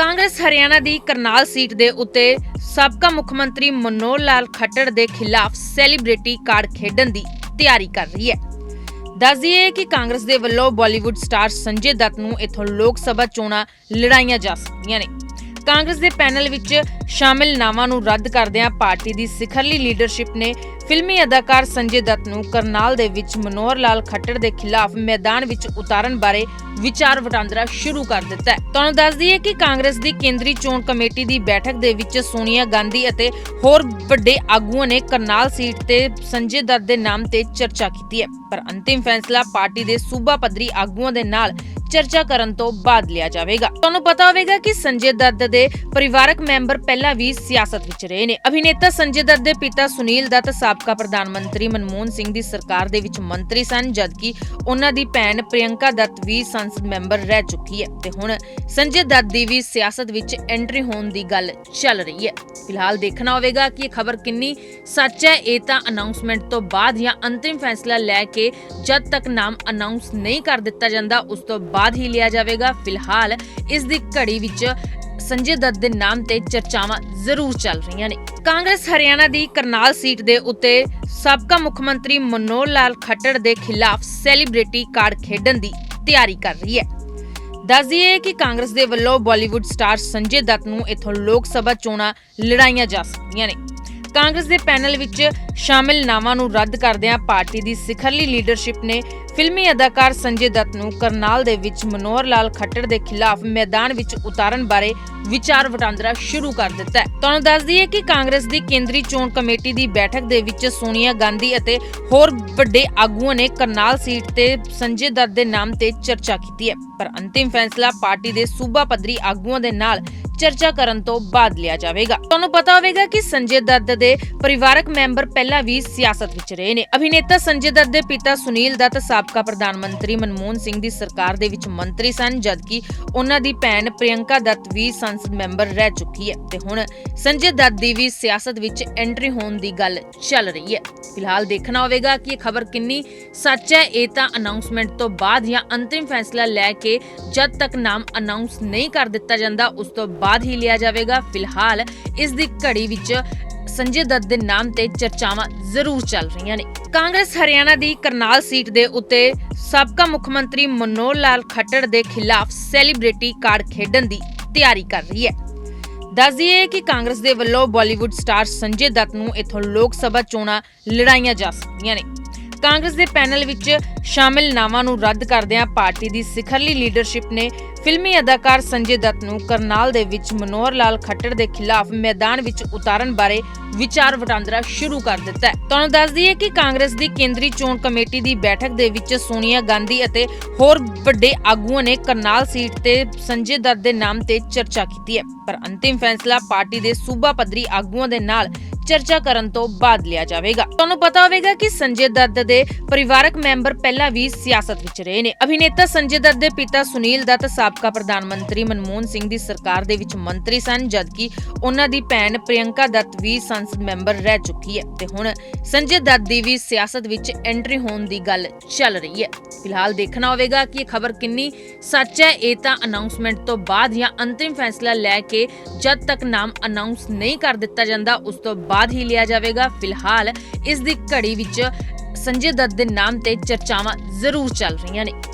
ਕਾਂਗਰਸ ਹਰਿਆਣਾ ਦੀ ਕਰਨਾਲ ਸੀਟ ਦੇ ਉੱਤੇ ਸਾਬਕਾ ਮੁੱਖ ਮੰਤਰੀ ਮਨੋਹਰ ਲਾਲ ਖੱਟੜ ਦੇ ਖਿਲਾਫ ਸੈਲੀਬ੍ਰਿਟੀ ਕਾਰਡ ਖੇਡਣ ਦੀ ਤਿਆਰੀ ਕਰ ਰਹੀ ਹੈ। ਦੱਸ ਦਈਏ ਕਿ ਕਾਂਗਰਸ ਦੇ ਵੱਲੋਂ ਬਾਲੀਵੁੱਡ ਸਟਾਰ ਸੰਜੇ ਦੱਤ ਨੂੰ ਇਥੋਂ ਲੋਕ ਸਭਾ ਚੋਣਾਂ ਲੜਾਈਆਂ ਜਾ ਸਕਦੀਆਂ ਨੇ। ਕਾਂਗਰਸ ਦੇ ਪੈਨਲ ਵਿੱਚ ਸ਼ਾਮਿਲ ਨਾਵਾਂ ਨੂੰ ਰੱਦ ਕਰਦਿਆਂ ਪਾਰਟੀ ਦੀ ਸਿਖਰਲੀ ਲੀਡਰਸ਼ਿਪ ਨੇ ਫਿਲਮੀ ਅਦਾਕਾਰ ਸੰਜੇ ਦੱਤ ਨੂੰ ਕਰਨਾਲ ਦੇ ਵਿੱਚ ਮਨੋਹਰ ਲਾਲ ਖੱਟੜ ਦੇ ਖਿਲਾਫ ਮੈਦਾਨ ਵਿੱਚ ਉਤਾਰਨ ਬਾਰੇ ਵਿਚਾਰ ਵਟਾਂਦਰਾ ਸ਼ੁਰੂ ਕਰ ਦਿੱਤਾ ਹੈ। ਤੁਹਾਨੂੰ ਦੱਸ ਦਈਏ ਕਿ ਕਾਂਗਰਸ ਦੀ ਕੇਂਦਰੀ ਚੋਣ ਕਮੇਟੀ ਦੀ ਬੈਠਕ ਦੇ ਵਿੱਚ ਸੋਨੀਆ ਗਾਂਧੀ ਅਤੇ ਹੋਰ ਵੱਡੇ ਆਗੂਆਂ ਨੇ ਕਰਨਾਲ ਸੀਟ ਤੇ ਸੰਜੇ ਦੱਤ ਦੇ ਨਾਮ ਤੇ ਚਰਚਾ ਕੀਤੀ ਹੈ। ਪਰ ਅੰਤਿਮ ਫੈਸਲਾ ਪਾਰਟੀ ਦੇ ਸੂਬਾ ਪੱਧਰੀ ਆਗੂਆਂ ਦੇ ਨਾਲ ਚਰਚਾ ਕਰਨ ਤੋਂ ਬਾਅਦ ਲਿਆ ਜਾਵੇਗਾ। ਤੁਹਾਨੂੰ ਪਤਾ ਹੋਵੇਗਾ ਕਿ ਸੰਜੇ ਦੱਤ ਦੇ ਪਰਿਵਾਰਕ ਮੈਂਬਰ ਪਹਿਲਾਂ ਵੀ ਸਿਆਸਤ ਵਿੱਚ ਰਹੇ ਨੇ। ਅਭਿਨੇਤਾ ਸੰਜੇ ਦੱਤ ਦੇ ਪਿਤਾ ਸੁਨੀਲ ਦੱਤ ਸਾਬਕਾ ਪ੍ਰਧਾਨ ਮੰਤਰੀ ਮਨਮੋਹਨ ਸਿੰਘ ਦੀ ਸਰਕਾਰ ਦੇ ਵਿੱਚ ਮੰਤਰੀ ਸਨ, ਜਦਕਿ ਉਹਨਾਂ ਦੀ ਭੈਣ ਪ੍ਰਿਯੰਕਾ ਦੱਤ ਵੀ ਸੰਸਦ ਮੈਂਬਰ ਰਹਿ ਚੁੱਕੀ ਹੈ। ਤੇ ਹੁਣ ਸੰਜੇ ਦੱਤ ਦੀ ਵੀ ਸਿਆਸਤ ਵਿੱਚ ਐਂਟਰੀ ਹੋਣ ਦੀ ਗੱਲ ਚੱਲ ਰਹੀ ਹੈ। ਫਿਲਹਾਲ ਦੇਖਣਾ ਹੋਵੇਗਾ ਕਿ ਇਹ ਖਬਰ ਕਿੰਨੀ ਸੱਚ ਹੈ। ਇਹ ਤਾਂ ਅਨਾਉਂਸਮੈਂਟ ਤੋਂ ਬਾਅਦ ਜਾਂ ਅੰਤਿਮ ਫੈਸਲਾ ਲੈ ਕੇ ਜਦ ਤੱਕ ਨਾਮ ਅਨਾਉਂਸ ਨਹੀਂ ਕਰ ਦਿੱਤਾ ਜਾਂਦਾ, ਉਸ ਤੋਂ ਬਾਅਦ ਹੀ ਲਿਆ ਜਾਵੇਗਾ। ਫਿਲਹਾਲ ਇਸ ਦੀ ਘੜੀ ਵਿੱਚ ਸੰਜੇ ਦੱਤ ਦੇ ਨਾਮ ਤੇ ਚਰਚਾਵਾਂ ਜ਼ਰੂਰ ਚੱਲ ਰਹੀਆਂ ਨੇ। ਕਾਂਗਰਸ ਹਰਿਆਣਾ ਦੀ ਕਰਨਾਲ ਸੀਟ ਦੇ ਉੱਤੇ ਸਾਬਕਾ ਮੁੱਖ ਮੰਤਰੀ ਮਨੋਹਰ ਲਾਲ ਖੱਟੜ ਦੇ ਖਿਲਾਫ ਸੈਲੀਬ੍ਰਿਟੀ ਕਾਰਡ ਖੇਡਣ ਦੀ ਤਿਆਰੀ ਕਰ ਰਹੀ ਹੈ। ਦੱਸ ਦਈਏ ਕਿ ਕਾਂਗਰਸ ਦੇ ਵੱਲੋਂ ਬਾਲੀਵੁੱਡ ਸਟਾਰ ਸੰਜੇ ਦੱਤ ਨੂੰ ਇਥੋਂ ਲੋਕ ਸਭਾ ਚੋਣਾਂ ਲੜਾਈਆਂ ਜਾ ਸਕਦੀਆਂ ਨੇ। ਕਾਂਗਰਸ ਦੇ ਪੈਨਲ ਵਿੱਚ ਸ਼ਾਮਿਲ ਨਾਵਾਂ ਨੂੰ ਰੱਦ ਕਰਦਿਆਂ ਪਾਰਟੀ ਦੀ ਸਿਖਰਲੀ ਲੀਡਰਸ਼ਿਪ ਨੇ ਫਿਲਮੀ ਅਦਾਕਾਰ ਸੰਜੇ ਦੱਤ ਨੂੰ ਕਰਨਾਲ ਦੇ ਵਿੱਚ ਮਨੋਹਰ ਲਾਲ ਖੱਟੜ ਦੇ ਖਿਲਾਫ ਮੈਦਾਨ ਵਿੱਚ ਉਤਾਰਨ ਬਾਰੇ ਵਿਚਾਰ ਵਟਾਂਦਰਾ ਸ਼ੁਰੂ ਕਰ ਦਿੱਤਾ ਹੈ। ਤੁਹਾਨੂੰ ਦੱਸ ਦਈਏ ਕਿ ਕਾਂਗਰਸ ਦੀ ਕੇਂਦਰੀ ਚੋਣ ਕਮੇਟੀ ਦੀ ਬੈਠਕ ਦੇ ਵਿੱਚ ਸੋਨੀਆ ਗਾਂਧੀ ਅਤੇ ਹੋਰ ਵੱਡੇ ਆਗੂਆਂ ਨੇ ਕਰਨਾਲ ਸੀਟ ਤੇ ਸੰਜੇ ਦੱਤ ਦੇ ਨਾਮ ਤੇ ਚਰਚਾ ਕੀਤੀ ਹੈ। ਪਰ ਅੰਤਿਮ ਫੈਸਲਾ ਪਾਰਟੀ ਦੇ ਸੂਬਾ ਪੱਧਰੀ ਆਗੂਆਂ ਦੇ ਨਾਲ ਚਰਚਾ ਕਰਨ ਤੋਂ ਬਾਅਦ ਲਿਆ ਜਾਵੇਗਾ। ਤੁਹਾਨੂੰ ਪਤਾ ਹੋਵੇਗਾ ਕਿ ਸੰਜੇ ਦੱਤ ਦੇ ਪਰਿਵਾਰਕ ਮੈਂਬਰ ਪਹਿਲਾਂ ਵੀ ਸਿਆਸਤ ਵਿੱਚ ਰਹੇ ਨੇ। ਅਭਿਨੇਤਾ ਸੰਜੇ ਦੱਤ ਦੇ ਪਿਤਾ ਸੁਨੀਲ ਦੱਤ ਸਾਬਕਾ ਪ੍ਰਧਾਨ ਮੰਤਰੀ ਮਨਮੋਹਨ ਸਿੰਘ ਦੀ ਸਰਕਾਰ ਦੇ ਵਿੱਚ ਮੰਤਰੀ ਸਨ, ਜਦਕਿ ਉਹਨਾਂ ਦੀ ਭੈਣ ਪ੍ਰਿਯੰਕਾ ਦੱਤ ਵੀ ਸੰਸਦ ਮੈਂਬਰ ਰਹਿ ਚੁੱਕੀ ਹੈ। ਤੇ ਹੁਣ ਸੰਜੇ ਦੱਤ ਦੀ ਵੀ ਸਿਆਸਤ ਵਿੱਚ ਐਂਟਰੀ ਹੋਣ ਦੀ ਗੱਲ ਚੱਲ ਰਹੀ ਹੈ। ਫਿਲਹਾਲ ਦੇਖਣਾ ਹੋਵੇਗਾ ਕਿ ਇਹ ਖਬਰ ਕਿੰਨੀ ਸੱਚ ਹੈ। ਇਹ ਤਾਂ ਅਨਾਉਂਸਮੈਂਟ ਤੋਂ ਬਾਅਦ ਜਾਂ ਅੰਤਿਮ ਫੈਸਲਾ ਲੈ ਕੇ ਜਦ ਤੱਕ ਨਾਮ ਅਨਾਉਂਸ ਨਹੀਂ ਕਰ ਦਿੱਤਾ ਜਾਂਦਾ, ਉਸ ਤੋਂ ਬਾਅਦ ਹੀ ਲਿਆ ਜਾਵੇਗਾ। ਫਿਲਹਾਲ ਇਸ ਦੀ ਘੜੀ ਵਿੱਚ ਸੰਜੇ ਦੱਤ ਦੇ ਨਾਮ ਤੇ ਚਰਚਾਵਾਂ ਜ਼ਰੂਰ ਚੱਲ ਰਹੀਆਂ ਨੇ। ਕਾਂਗਰਸ ਹਰਿਆਣਾ ਦੀ ਕਰਨਾਲ ਸੀਟ ਦੇ ਉੱਤੇ ਸਾਬਕਾ ਮੁੱਖ ਮੰਤਰੀ ਮਨੋਹਰ ਲਾਲ ਖੱਟੜ ਦੇ ਖਿਲਾਫ ਸੈਲੀਬ੍ਰਿਟੀ ਕਾਰਡ ਖੇਡਣ ਦੀ ਤਿਆਰੀ ਕਰ ਰਹੀ ਹੈ। ਦੱਸ ਦਈਏ ਕਿ ਕਾਂਗਰਸ ਦੇ ਵੱਲੋਂ ਬਾਲੀਵੁੱਡ ਸਟਾਰ ਸੰਜੇ ਦੱਤ ਨੂੰ ਇਥੋਂ ਲੋਕ ਸਭਾ ਚੋਣਾਂ ਲੜਾਈਆਂ ਜਾ ਸਕਦੀਆਂ ਨੇ। ਕਾਂਗਰਸ ਦੇ ਪੈਨਲ ਵਿੱਚ ਸ਼ਾਮਿਲ ਨਾਵਾਂ ਨੂੰ ਰੱਦ ਕਰਦਿਆਂ ਪਾਰਟੀ ਦੀ ਸਿਖਰਲੀ ਲੀਡਰਸ਼ਿਪ ਨੇ ਫਿਲਮੀ ਅਦਾਕਾਰ ਸੰਜੇ ਦੱਤ ਨੂੰ ਕਰਨਾਲ ਦੇ ਵਿੱਚ ਮਨੋਹਰ ਲਾਲ ਖੱਟੜ ਦੇ ਖਿਲਾਫ ਮੈਦਾਨ ਵਿੱਚ ਉਤਾਰਨ ਬਾਰੇ ਵਿਚਾਰ ਵਟਾਂਦਰਾ ਸ਼ੁਰੂ ਕਰ ਦਿੱਤਾ ਹੈ। ਤੁਹਾਨੂੰ ਦੱਸ ਦਈਏ ਕਿ ਕਾਂਗਰਸ ਦੀ ਕੇਂਦਰੀ ਚੋਣ ਕਮੇਟੀ ਦੀ ਬੈਠਕ ਦੇ ਵਿੱਚ ਸੋਨੀਆ ਗਾਂਧੀ ਅਤੇ ਹੋਰ ਵੱਡੇ ਆਗੂਆਂ ਨੇ ਕਰਨਾਲ ਸੀਟ ਤੇ ਸੰਜੇ ਦੱਤ ਦੇ ਨਾਮ ਤੇ ਚਰਚਾ ਕੀਤੀ ਹੈ। ਪਰ ਅੰਤਿਮ ਫੈਸਲਾ ਪਾਰਟੀ ਦੇ ਸੂਬਾ ਪੱਧਰੀ ਆਗੂਆਂ ਦੇ ਨਾਲ ਚਰਚਾ ਕਰਨ ਤੋਂ ਬਾਅਦ ਲਿਆ ਜਾਵੇਗਾ। ਤੁਹਾਨੂੰ ਪਤਾ ਹੋਵੇਗਾ ਕਿ ਸੰਜੇ ਦੱਤ ਦੇ ਪਰਿਵਾਰਕ ਮੈਂਬਰ ਪਹਿਲਾਂ ਵੀ ਸਿਆਸਤ ਵਿੱਚ ਰਹੇ ਨੇ। ਅਭਿਨੇਤਾ ਸੰਜੇ ਦੱਤ ਦੇ ਪਿਤਾ ਸੁਨੀਲ ਦੱਤ ਸਾਬਕਾ ਪ੍ਰਧਾਨ ਮੰਤਰੀ ਮਨਮੋਹਨ ਸਿੰਘ ਦੀ ਸਰਕਾਰ ਦੇ ਵਿੱਚ ਮੰਤਰੀ ਸਨ, ਜਦਕਿ ਉਹਨਾਂ ਦੀ ਭੈਣ ਪ੍ਰਿਯੰਕਾ ਦੱਤ ਵੀ ਸੰਸਦ ਮੈਂਬਰ ਰਹਿ ਚੁੱਕੀ ਹੈ। ਤੇ ਹੁਣ ਸੰਜੇ ਦੱਤ ਦੀ ਵੀ ਸਿਆਸਤ ਵਿੱਚ ਐਂਟਰੀ ਹੋਣ ਦੀ ਗੱਲ ਚੱਲ ਰਹੀ ਹੈ। ਫਿਲਹਾਲ ਦੇਖਣਾ ਹੋਵੇਗਾ ਕਿ ਇਹ ਖਬਰ ਕਿੰਨੀ ਸੱਚ ਹੈ। ਇਹ ਤਾਂ ਅਨਾਉਂਸਮੈਂਟ ਤੋਂ ਬਾਅਦ ਜਾਂ ਅੰਤਿਮ ਫੈਸਲਾ ਲੈ ਕੇ ਜਦ ਤੱਕ ਨਾਮ ਅਨਾਉਂਸ ਨਹੀਂ ਕਰ ਦਿੱਤਾ ਜਾਂਦਾ, ਉਸ ਤੋਂ ਬਾਅਦ ਬਾਅਦ ਹੀ ਲਿਆ ਜਾਵੇਗਾ। ਫਿਲਹਾਲ ਇਸ ਦੀ ਘੜੀ ਵਿੱਚ ਸੰਜੇ ਦੱਤ ਦੇ ਨਾਮ ਤੇ ਚਰਚਾਵਾਂ ਜ਼ਰੂਰ ਚੱਲ ਰਹੀਆਂ ਨੇ।